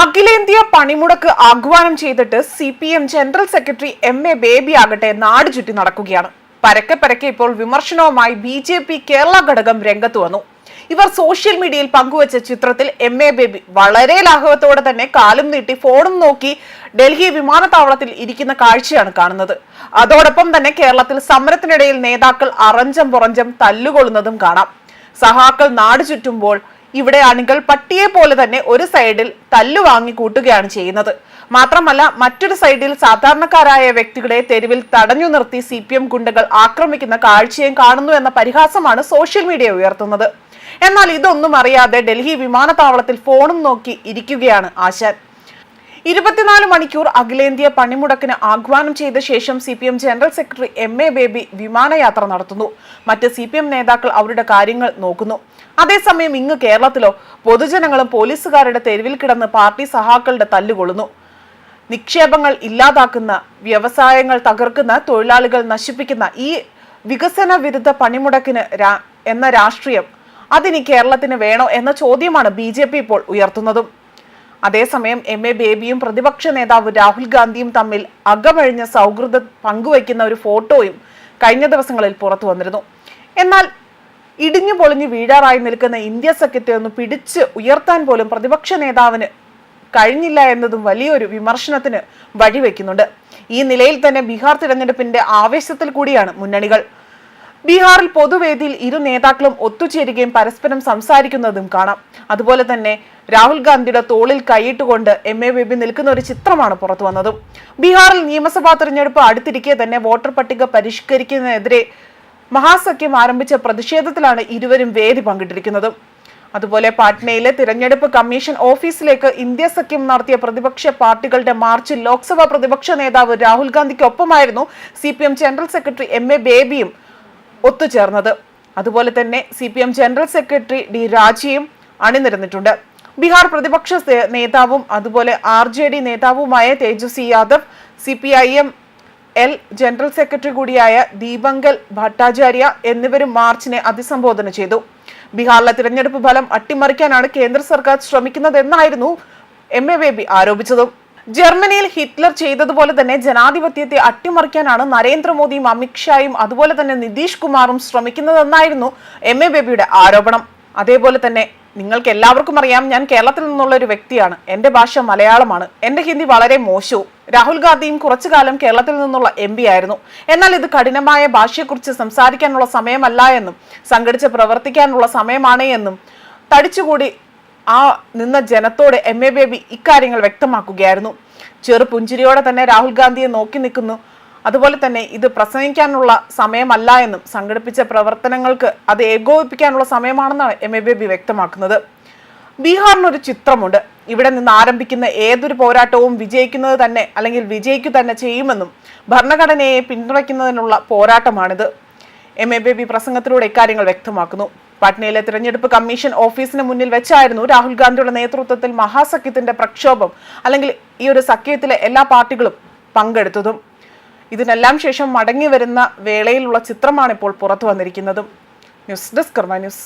അഖിലേന്ത്യാ പണിമുടക്ക് ആഹ്വാനം ചെയ്തിട്ട് C P M general secretary M A Baby ആകട്ടെ നാട് ചുറ്റി നടക്കുകയാണ്. പരക്കെ പരക്കെ ഇപ്പോൾ വിമർശനവുമായി ബി ജെ പി കേരള ഘടകം രംഗത്ത് വന്നു. ഇവർ സോഷ്യൽ മീഡിയയിൽ പങ്കുവച്ച ചിത്രത്തിൽ എം എ ബേബി വളരെ ലാഘവത്തോടെ തന്നെ കാലും നീട്ടി ഫോണും നോക്കി ഡൽഹി വിമാനത്താവളത്തിൽ ഇരിക്കുന്ന കാഴ്ചയാണ് കാണുന്നത്. അതോടൊപ്പം തന്നെ കേരളത്തിൽ സമരത്തിനിടയിൽ നേതാക്കൾ അറഞ്ചം പുറഞ്ചം തല്ലുകൊള്ളുന്നതും കാണാം. സഹാക്കൾ നാട് ചുറ്റുമ്പോൾ ഇവിടെ അണികൾ പട്ടിയെ പോലെ തന്നെ ഒരു സൈഡിൽ തല്ലു വാങ്ങി കൂട്ടുകയാണ് ചെയ്യുന്നത്. മാത്രമല്ല മറ്റൊരു സൈഡിൽ സാധാരണക്കാരായ വ്യക്തികളെ തെരുവിൽ തടഞ്ഞു നിർത്തി സി പി എം ഗുണ്ടകൾ ആക്രമിക്കുന്ന കാഴ്ചയും കാണുന്നു എന്ന പരിഹാസമാണ് സോഷ്യൽ മീഡിയ ഉയർത്തുന്നത്. എന്നാൽ ഇതൊന്നും അറിയാതെ ഡൽഹി വിമാനത്താവളത്തിൽ ഫോണും നോക്കി ഇരിക്കുകയാണ് ആശാൻ. ഇരുപത്തിനാല് മണിക്കൂർ അഖിലേന്ത്യാ പണിമുടക്കിന് ആഹ്വാനം ചെയ്ത ശേഷം C P M general secretary M A Baby വിമാനയാത്ര നടത്തുന്നു. മറ്റ് സി പി എം നേതാക്കൾ അവരുടെ കാര്യങ്ങൾ നോക്കുന്നു. അതേസമയം ഇങ്ങ് കേരളത്തിലോ പൊതുജനങ്ങളും പോലീസുകാരുടെ തെരുവിൽ കിടന്ന് പാർട്ടി സഹാക്കളുടെ തല്ലുകൊള്ളുന്നു നിക്ഷേപങ്ങൾ ഇല്ലാതാക്കുന്ന വ്യവസായങ്ങൾ തകർക്കുന്ന തൊഴിലാളികൾ നശിപ്പിക്കുന്ന ഈ വികസന വിരുദ്ധ പണിമുടക്കിന് എന്ന രാഷ്ട്രീയം അതിനി കേരളത്തിന് വേണോ എന്ന ചോദ്യമാണ് ബി ഇപ്പോൾ ഉയർത്തുന്നതും. അതേസമയം എം എ ബേബിയും പ്രതിപക്ഷ നേതാവ് രാഹുൽ ഗാന്ധിയും തമ്മിൽ അകമഴിഞ്ഞ സൗഹൃദ പങ്കുവയ്ക്കുന്ന ഒരു ഫോട്ടോയും കഴിഞ്ഞ ദിവസങ്ങളിൽ പുറത്തു വന്നിരുന്നു. എന്നാൽ ഇടിഞ്ഞു പൊളിഞ്ഞു വീഴാറായി നിൽക്കുന്ന ഇന്ത്യ സഖ്യത്തെ ഒന്ന് പിടിച്ച് ഉയർത്താൻ പോലും പ്രതിപക്ഷ നേതാവിന് കഴിഞ്ഞില്ല എന്നതും വലിയൊരു വിമർശനത്തിന് വഴിവെക്കുന്നുണ്ട്. ഈ നിലയിൽ തന്നെ ബീഹാർ തിരഞ്ഞെടുപ്പിന്റെ ആവേശത്തിൽ കൂടിയാണ് മുന്നണികൾ. ബീഹാറിൽ പൊതുവേദിയിൽ ഇരു നേതാക്കളും ഒത്തുചേരുകയും പരസ്പരം സംസാരിക്കുന്നതും കാണാം. അതുപോലെ തന്നെ രാഹുൽ ഗാന്ധിയുടെ തോളിൽ കൈയിട്ടുകൊണ്ട് എം എ ബേബി നിൽക്കുന്ന ഒരു ചിത്രമാണ് പുറത്തു വന്നതും. ബീഹാറിൽ നിയമസഭാ തെരഞ്ഞെടുപ്പ് അടുത്തിരിക്കെ തന്നെ വോട്ടർ പട്ടിക പരിഷ്കരിക്കുന്നതിനെതിരെ മഹാസഖ്യം ആരംഭിച്ച പ്രതിഷേധത്തിലാണ് ഇരുവരും വേദി പങ്കിട്ടിരിക്കുന്നത്. അതുപോലെ പാട്നയിലെ തിരഞ്ഞെടുപ്പ് കമ്മീഷൻ ഓഫീസിലേക്ക് ഇന്ത്യ സഖ്യം നടത്തിയ പ്രതിപക്ഷ പാർട്ടികളുടെ മാർച്ചിൽ ലോക്സഭാ പ്രതിപക്ഷ നേതാവ് Rahul ഗാന്ധിക്കൊപ്പമായിരുന്നു. C P M general secretary M A ബേബിയും ഒത്തുചേർന്നത്. അതുപോലെ തന്നെ C P M general secretary D രാജിയും അണിനിരന്നിട്ടുണ്ട്. ബീഹാർ പ്രതിപക്ഷ നേതാവും അതുപോലെ ആർ ജെ ഡി നേതാവുമായ Tejashwi Yadav C P I M L general secretary കൂടിയായ ദീപങ്കൽ ഭട്ടാചാര്യ എന്നിവരും മാർച്ചിനെ അഭിസംബോധന ചെയ്തു. ബീഹാറിലെ തിരഞ്ഞെടുപ്പ് ഫലം അട്ടിമറിക്കാനാണ് കേന്ദ്ര സർക്കാർ ശ്രമിക്കുന്നതെന്നായിരുന്നു എം എ ബേബി ആരോപിച്ചതും. ജർമ്മനിയിൽ ഹിറ്റ്ലർ ചെയ്തതുപോലെ തന്നെ ജനാധിപത്യത്തെ അട്ടിമറിക്കാനാണ് നരേന്ദ്രമോദിയും അമിത്ഷായും അതുപോലെ തന്നെ നിതീഷ് കുമാറും ശ്രമിക്കുന്നതെന്നായിരുന്നു എം എ ബേബിയുടെ ആരോപണം. അതേപോലെ തന്നെ നിങ്ങൾക്ക് എല്ലാവർക്കും അറിയാം ഞാൻ കേരളത്തിൽ നിന്നുള്ള ഒരു വ്യക്തിയാണ്. എന്റെ ഭാഷ മലയാളമാണ്. എന്റെ ഹിന്ദി വളരെ മോശവും. രാഹുൽ ഗാന്ധിയും കുറച്ചു കാലം കേരളത്തിൽ നിന്നുള്ള എം പി ആയിരുന്നു. എന്നാൽ ഇത് കഠിനമായ ഭാഷയെക്കുറിച്ച് സംസാരിക്കാനുള്ള സമയമല്ല എന്നും സംഘടിച്ച് പ്രവർത്തിക്കാനുള്ള സമയമാണ് എന്നും തടിച്ചുകൂടി ആ നിന്ന ജനത്തോട് എം എ ബേബി ഇക്കാര്യങ്ങൾ വ്യക്തമാക്കുകയായിരുന്നു. ചെറു പുഞ്ചിരിയോടെ തന്നെ രാഹുൽ ഗാന്ധിയെ നോക്കി നിൽക്കുന്നു. അതുപോലെ തന്നെ ഇത് പ്രസംഗിക്കാനുള്ള സമയമല്ല എന്നും സംഘടിപ്പിച്ച പ്രവർത്തനങ്ങൾക്ക് അത് ഏകോപിപ്പിക്കാനുള്ള സമയമാണെന്നാണ് എം എ ബേബി വ്യക്തമാക്കുന്നത്. ബീഹാറിനൊരു ചിത്രമുണ്ട്. ഇവിടെ നിന്ന് ആരംഭിക്കുന്ന ഏതൊരു പോരാട്ടവും വിജയിക്കുന്നത് തന്നെ അല്ലെങ്കിൽ വിജയിക്കു തന്നെ ചെയ്യുമെന്നും ഭരണഘടനയെ പിന്തുണയ്ക്കുന്നതിനുള്ള പോരാട്ടമാണിത്. എം എ ബേബി പ്രസംഗത്തിലൂടെ ഇക്കാര്യങ്ങൾ വ്യക്തമാക്കുന്നു. പാട്നയിലെ തിരഞ്ഞെടുപ്പ് കമ്മീഷൻ ഓഫീസിന് മുന്നിൽ വെച്ചായിരുന്നു രാഹുൽ ഗാന്ധിയുടെ നേതൃത്വത്തിൽ മഹാസഖ്യത്തിന്റെ പ്രക്ഷോഭം അല്ലെങ്കിൽ ഈ ഒരു സഖ്യത്തിലെ എല്ലാ പാർട്ടികളും പങ്കെടുത്തതും. ഇതിനെല്ലാം ശേഷം മടങ്ങി വരുന്ന വേളയിലുള്ള ചിത്രമാണ് ഇപ്പോൾ പുറത്തു വന്നിരിക്കുന്നതും. News desk news.